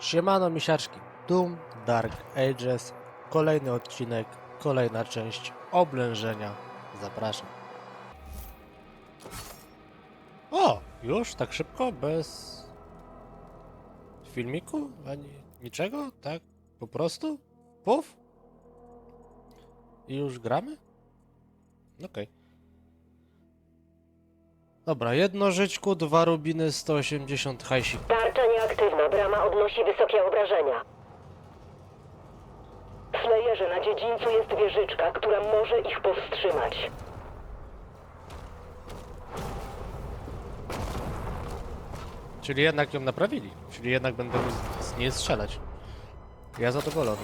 Siemano misiaczki, Doom Dark Ages, kolejny odcinek, kolejna część oblężenia. Zapraszam. O, już tak szybko, bez filmiku, ani niczego, tak? Po prostu? Puf? I już gramy? Okej. Dobra, jedno żyćku, dwa rubiny, 180 hajsik. Tarcza nieaktywna, brama odnosi wysokie obrażenia. W Slayerze na dziedzińcu jest wieżyczka, która może ich powstrzymać. Czyli jednak ją naprawili. Czyli jednak będę z- z niej strzelać. Ja zadowolony.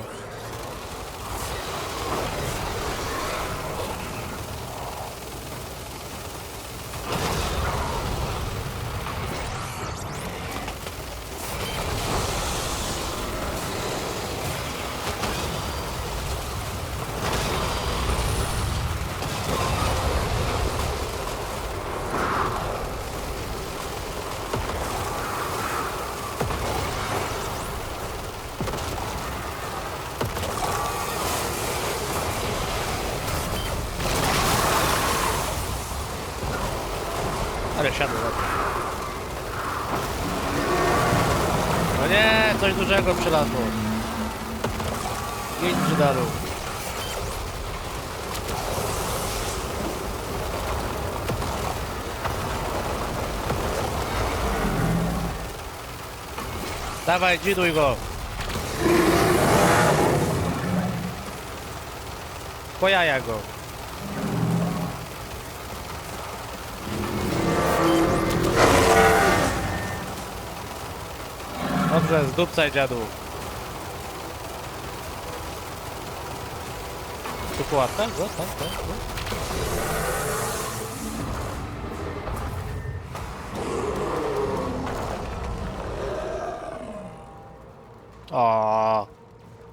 Ale siadło. No nie, coś dużego przylazło. Idź brzydalu. Dawaj, dziduj go. Po go. Dobrze, zdupcaj dziadu. Tu pułapka? Zostaw, tak, tak. O,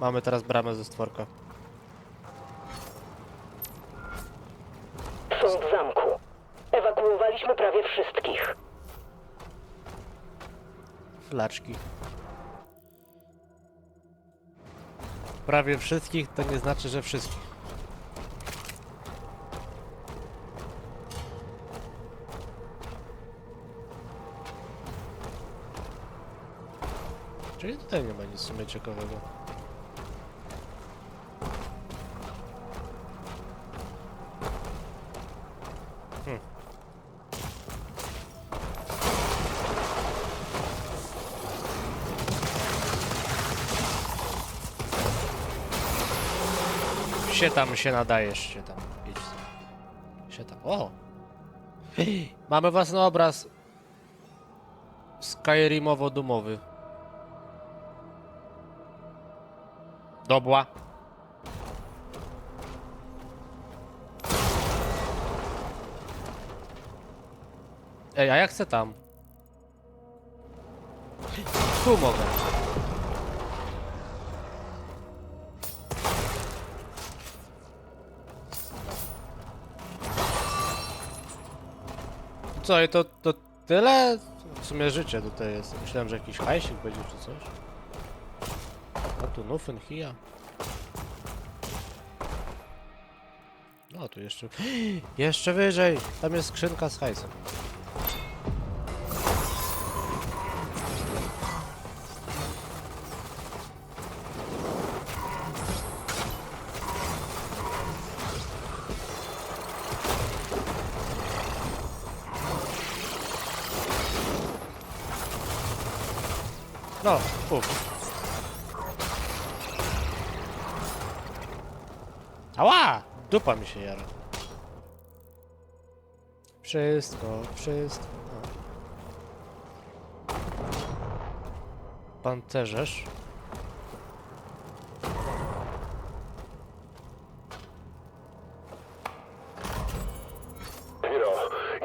mamy teraz bramę ze stworka. Są w zamku. Ewakuowaliśmy prawie wszystkich. Flaczki. Prawie wszystkich to nie znaczy, że wszystkich. Czyli tutaj nie ma nic w sumie ciekawego. Się tam się nadajesz, się tam. Idź. Się tam. O! Mamy własny obraz. Skyrimowo-dumowy. Dobła. Ej, a ja chcę tam. Tu mogę. Co, i to, to tyle? W sumie życie tutaj jest. Myślałem, że jakiś hajsik będzie czy coś. A tu Nufen, Hia. No, tu jeszcze... Jeszcze wyżej! Tam jest skrzynka z hajsem. Ała! Dupa mi się jara. Wszystko, wszystko. Pancerzesz. Piro,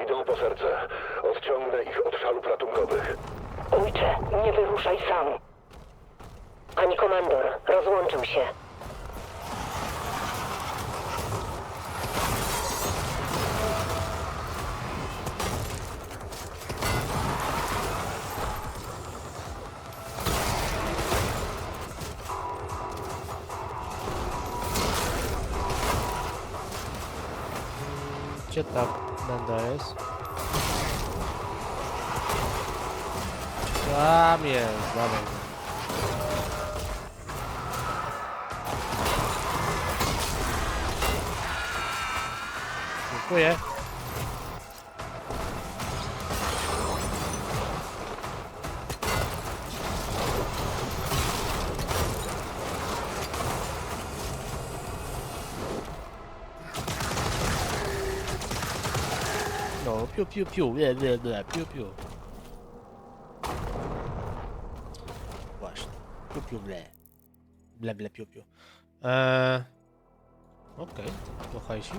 idą po serce. Odciągnę ich od szalów ratunkowych. Ojcze, nie wyruszaj sam. Ani komandor, rozłączył się. Tam jest, dawaj. Dziękuję. No, piu piu piu, ble, ble, ble, piu piu. Właśnie, piu ble. Ble, ble, piu piu. Eee... Okej, to hajsi.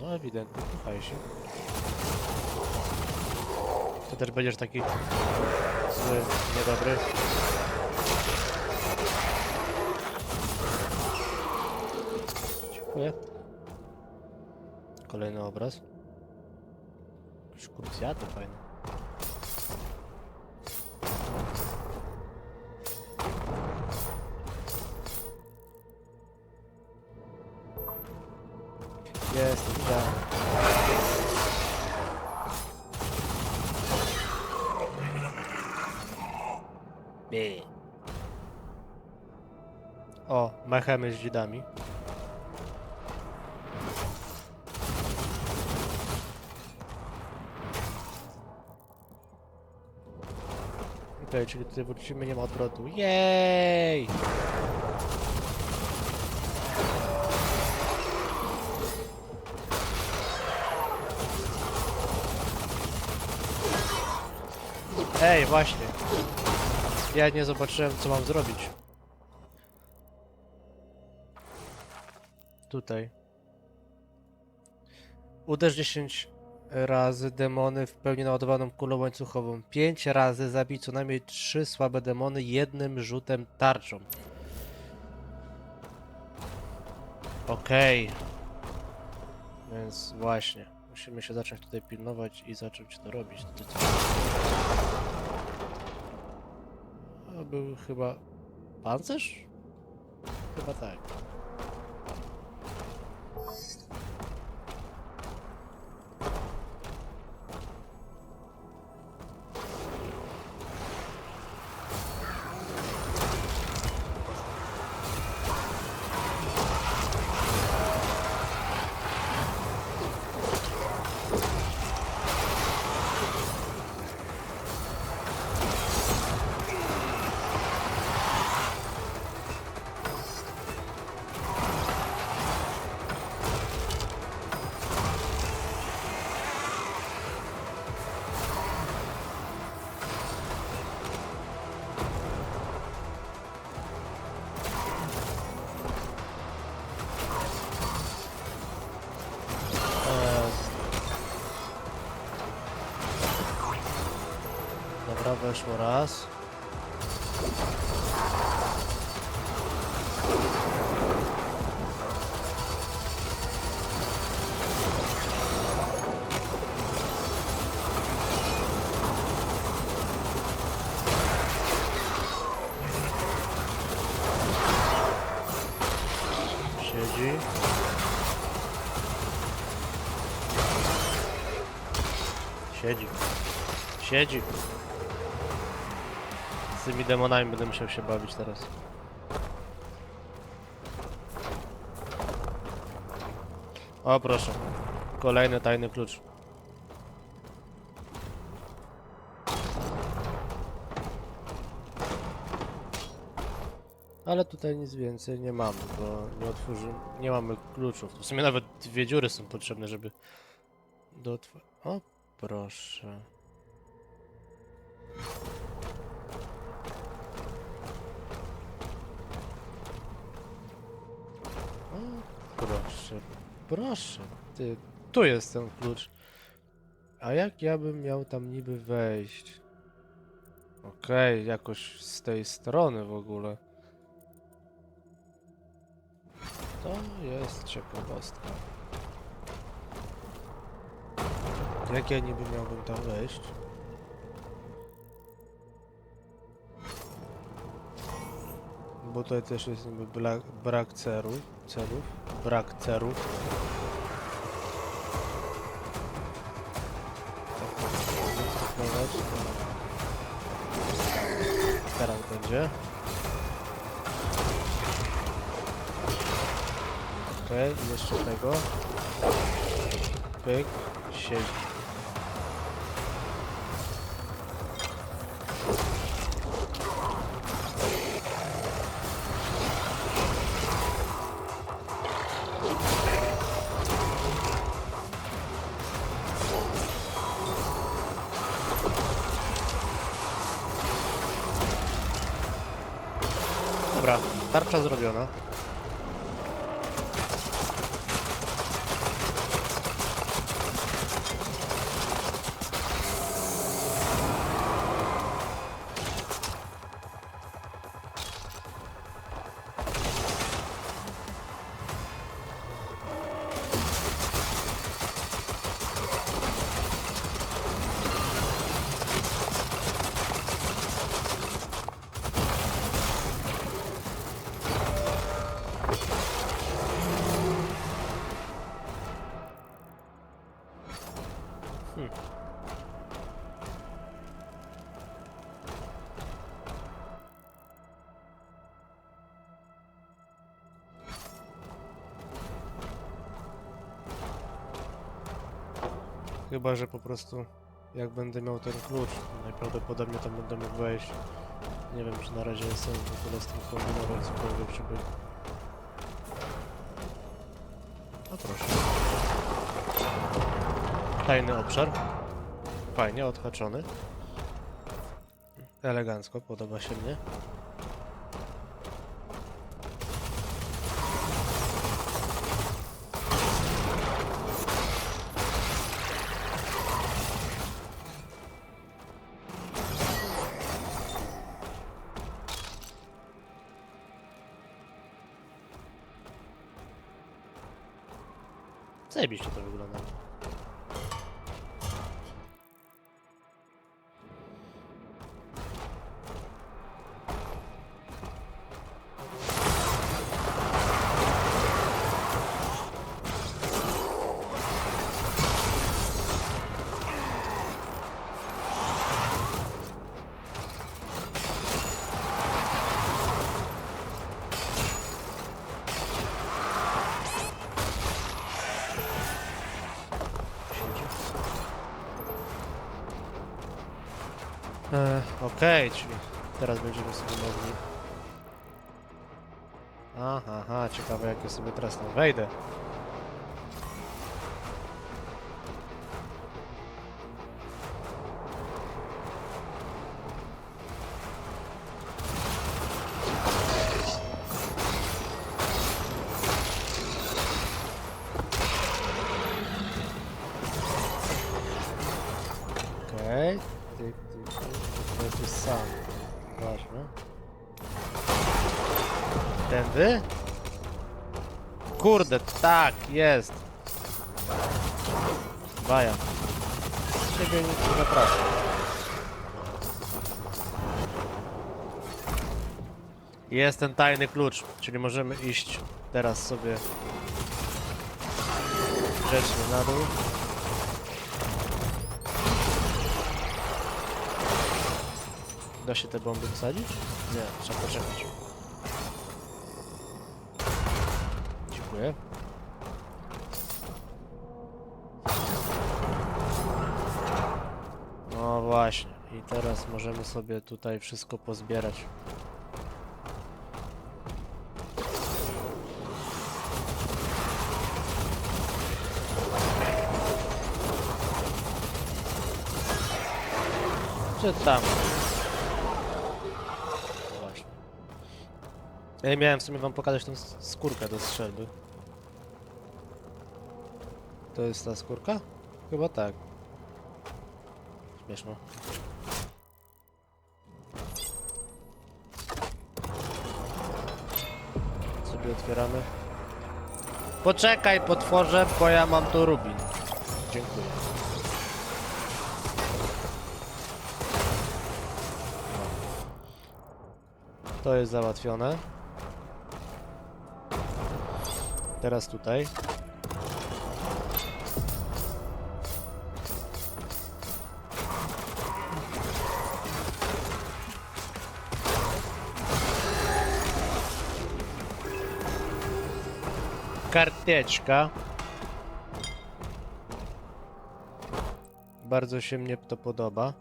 No ewidentnie, to hajsi. Ty też będziesz taki zły, niedobry. Dziękuję. Kolejny obraz. Jakieś krucjaty fajne. Jest, widziałem. By. O, machamy z dzidami. Czyli tutaj wrócimy, nie ma odwrotu. Jej! Ej, właśnie. Ja nie zobaczyłem, co mam zrobić. Tutaj. Uderz 10 razy demony w pełni naładowaną kulą łańcuchową. 5 razy zabij co najmniej 3 słabe demony jednym rzutem tarczą. Okej. Więc właśnie. Musimy się zacząć tutaj pilnować i zacząć to robić. To był chyba pancerz? Chyba tak. Weszło raz. Siedzi. Siedzi. Siedzi. Tymi demonami będę musiał się bawić teraz. O proszę. Kolejny tajny klucz. Ale tutaj nic więcej nie mamy, bo nie otworzy... nie mamy kluczów. W sumie nawet dwie dziury są potrzebne, żeby do. O, proszę. Proszę, proszę. Ty, tu jest ten klucz. A jak ja bym miał tam niby wejść? Okej, jakoś z tej strony w ogóle. To jest ciekawostka. Jak ja niby miałbym tam wejść? Bo tutaj też jest brak, brak celów, celów, brak celów. Tak. Teraz będzie. Okej, i jeszcze tego. Pyk, siedzi. Dobra, tarcza zrobiona. Chyba, że po prostu jak będę miał ten klucz, najprawdopodobniej tam będę mógł wejść. Nie wiem, czy na razie jest sens w ogóle z tym kombinować cokolwiek, żeby... No proszę. Tajny obszar. Fajnie, odhaczony. Elegancko, podoba się mnie. Okej, czyli teraz będziemy sobie mogli... Aha, aha, ciekawe jak ja sobie teraz tam wejdę. Tędy? Kurde, tak, jest. Baja. Ciebie nic nie. Jest ten tajny klucz, czyli możemy iść teraz sobie grzecznie na dół. Da się te bomby wsadzić? Nie, trzeba poczekać. Dziękuję. No właśnie. I teraz możemy sobie tutaj wszystko pozbierać. Czy tam? Właśnie. Ja miałem w sumie wam pokazać tą skórkę do strzelby. To jest ta skórka? Chyba tak. Śmieszno. Sobie otwieramy. Poczekaj, potworze, bo ja mam tu rubin. Dziękuję. No. To jest załatwione. Teraz tutaj. Karteczka. Bardzo się mnie to podoba.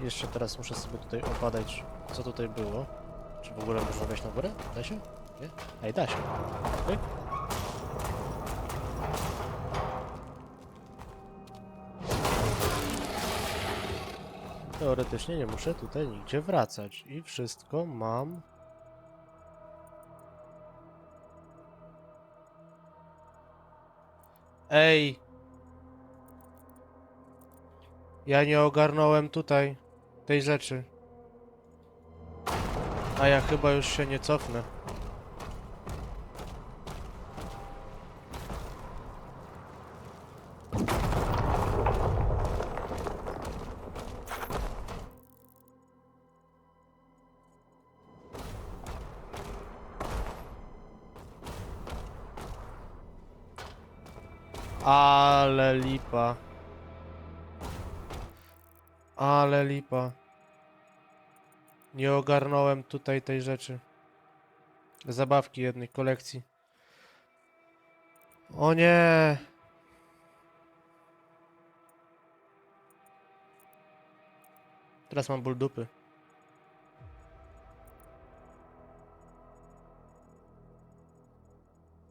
Jeszcze teraz muszę sobie tutaj opadać, co tutaj było. Czy w ogóle można wejść na górę? Da się? Nie? Ej, da się. Okej. Teoretycznie nie muszę tutaj nigdzie wracać i wszystko mam. Ej! Ja nie ogarnąłem tutaj tej rzeczy. A ja chyba już się nie cofnę. Ale lipa. Ale lipa. Nie ogarnąłem tutaj tej rzeczy. Zabawki jednej kolekcji. O nie! Teraz mam ból dupy.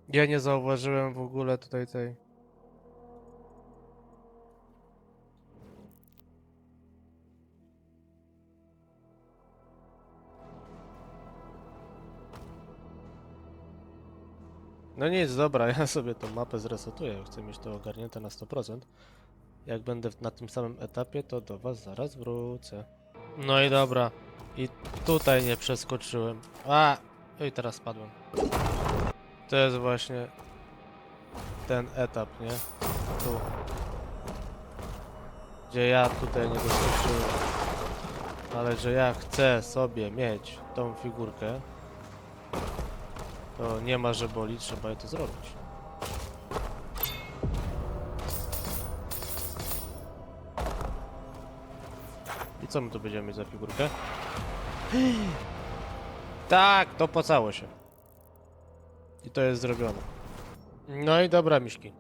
Ja nie zauważyłem w ogóle tutaj tej. No nic, dobra, ja sobie tą mapę zresetuję. Chcę mieć to ogarnięte na 100%. Jak będę na tym samym etapie, to do was zaraz wrócę. No i dobra. I tutaj nie przeskoczyłem. A! I teraz spadłem. To jest właśnie ten etap, nie? Tu. Gdzie ja tutaj nie doskoczyłem. Ale że ja chcę sobie mieć tą figurkę, to nie ma, że boli, trzeba to zrobić. I co my tu będziemy mieć za figurkę? Tak, to pocało się. I to jest zrobione. No i dobra, miśki.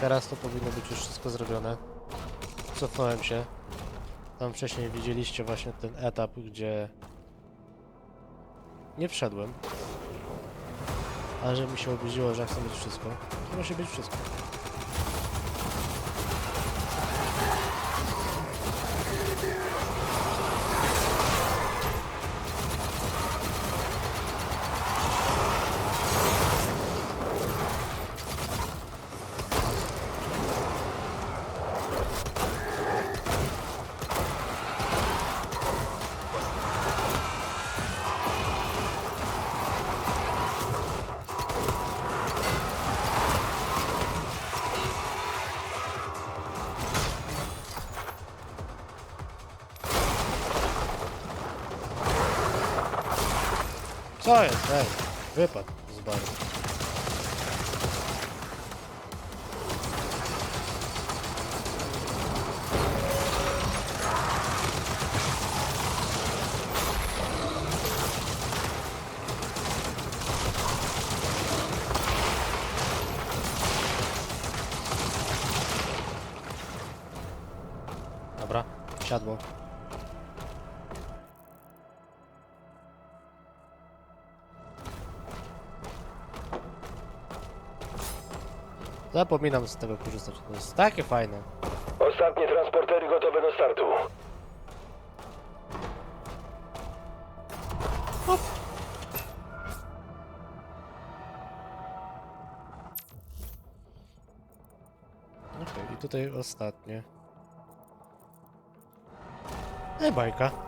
Teraz to powinno być już wszystko zrobione. Cofnąłem się. Tam wcześniej widzieliście właśnie ten etap, gdzie nie wszedłem. Ale że mi się obudziło, że ja chcę mieć wszystko. To musi być wszystko. Wypadł z baru. Dobra, siadło. Zapominam z tego korzystać. To jest takie fajne. Ostatnie transportery gotowe do startu. Okej, i tutaj ostatnie. E, bajka.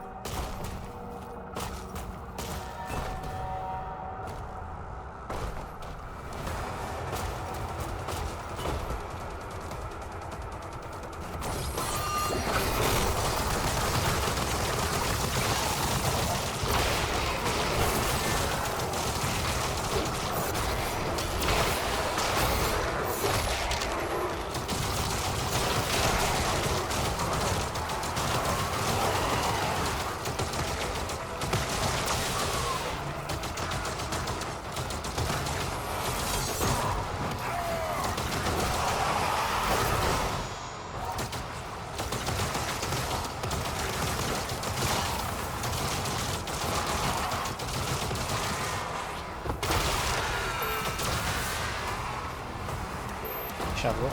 Siadło.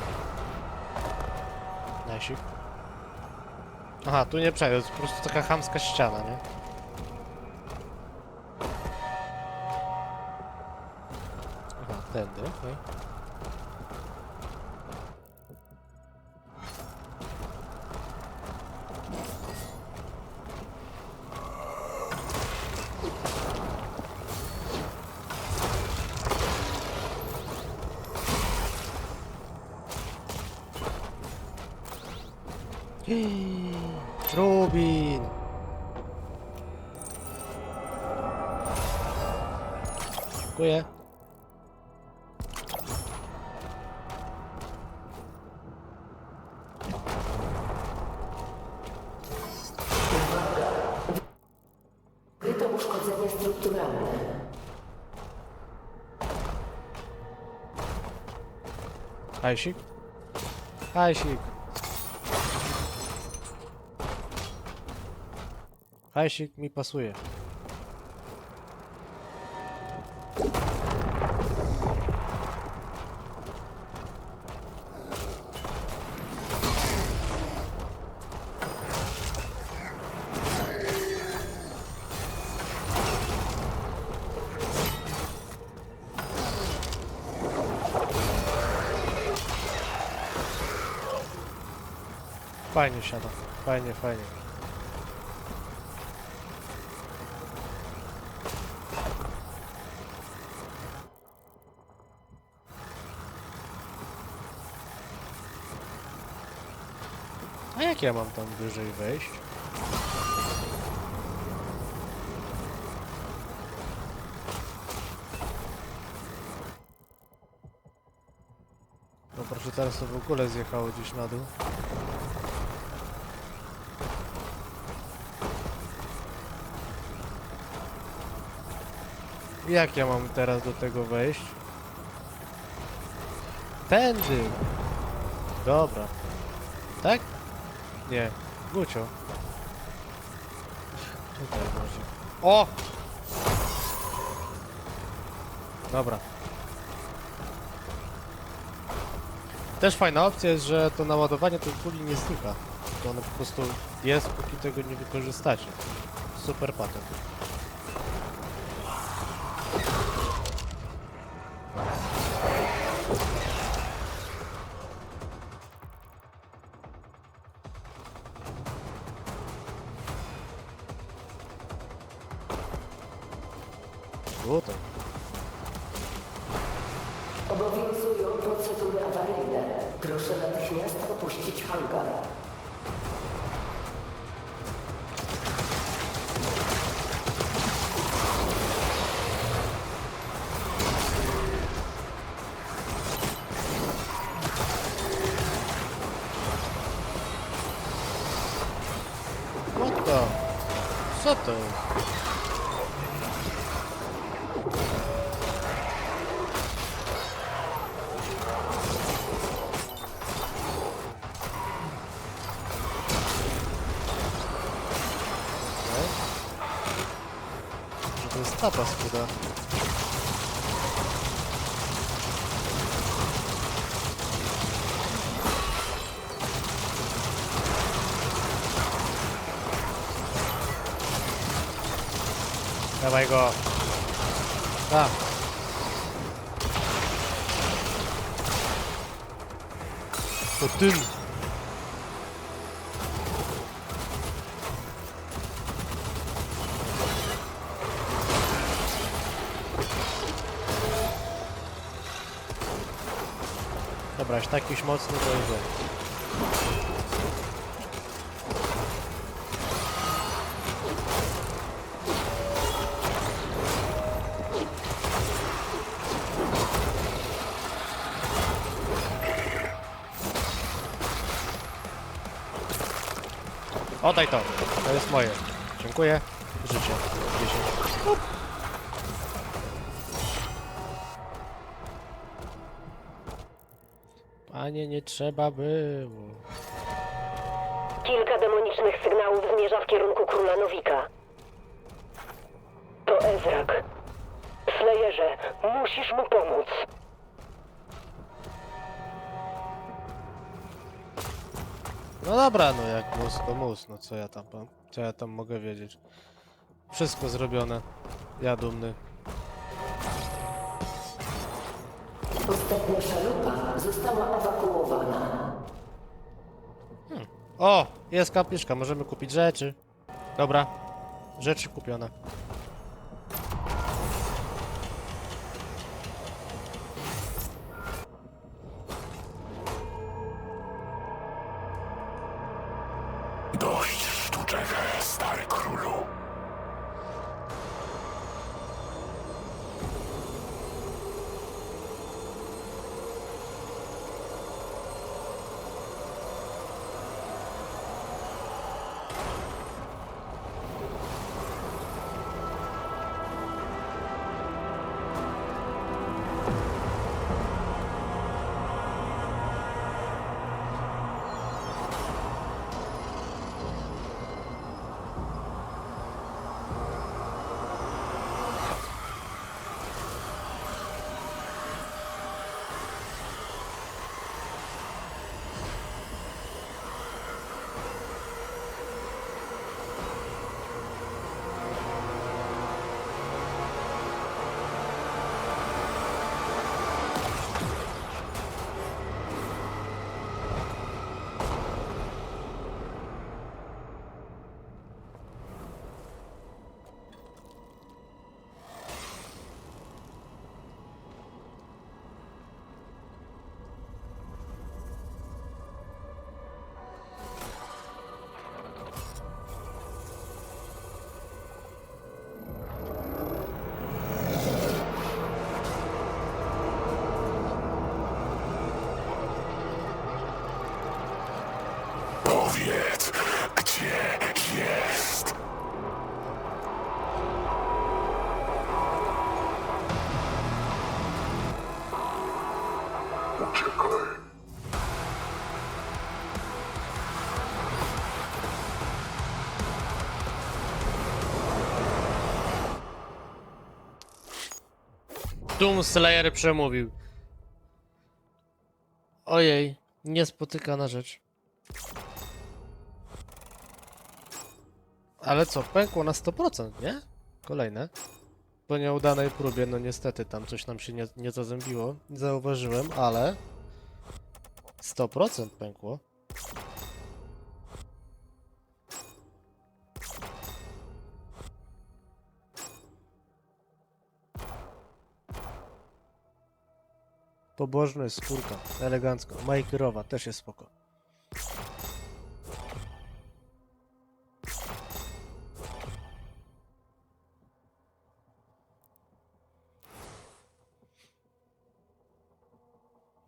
Najsik. Aha, tu nie przejdę, to po prostu taka chamska ściana, nie? Aha, tędy, okej. Rubin! Hajsik? Hajsik. Hajsik mi pasuje. Fajnie siada. Fajnie, fajnie. A jak ja mam tam wyżej wejść? No proszę, teraz to w ogóle zjechało gdzieś na dół. Jak ja mam teraz do tego wejść? Tędy! Dobra. Tak? Nie. Gucio. Tutaj może. O! Dobra. Też fajna opcja jest, że to naładowanie tej kuli nie znika. To ono po prostu jest, póki tego nie wykorzystacie. Super patent. Obowiązują procedury awaryjne. Proszę natychmiast opuścić hangar. Że to jest tapa skuda. Dawaj go. Tam. To tym. Dobra, aż takiś mocny to jest. Oddaj to. To jest moje. Dziękuję. Życie. 10. Panie, nie trzeba było. Kilka demonicznych sygnałów zmierza w kierunku króla Nowika. To Ezrak. Slayerze, musisz mu pomóc. No dobra, no jak mus, to mus, no co ja tam, mam- co ja tam mogę wiedzieć. Wszystko zrobione. Ja dumny. Ostatnia szalupa została ewakuowana. O, jest kapliczka, możemy kupić rzeczy. Dobra, rzeczy kupione. Doomslayer przemówił. Ojej, niespotykana rzecz. Ale co, pękło na 100%, nie? Kolejne. Po nieudanej próbie, no niestety, tam coś nam się nie, nie zazębiło. Zauważyłem, ale... 100% pękło. Pobożny jest skórka, elegancko. Majkerowa też jest spoko.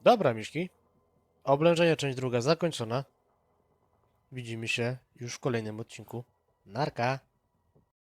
Dobra, Miśki. Oblężenie część druga zakończona. Widzimy się już w kolejnym odcinku. Narka.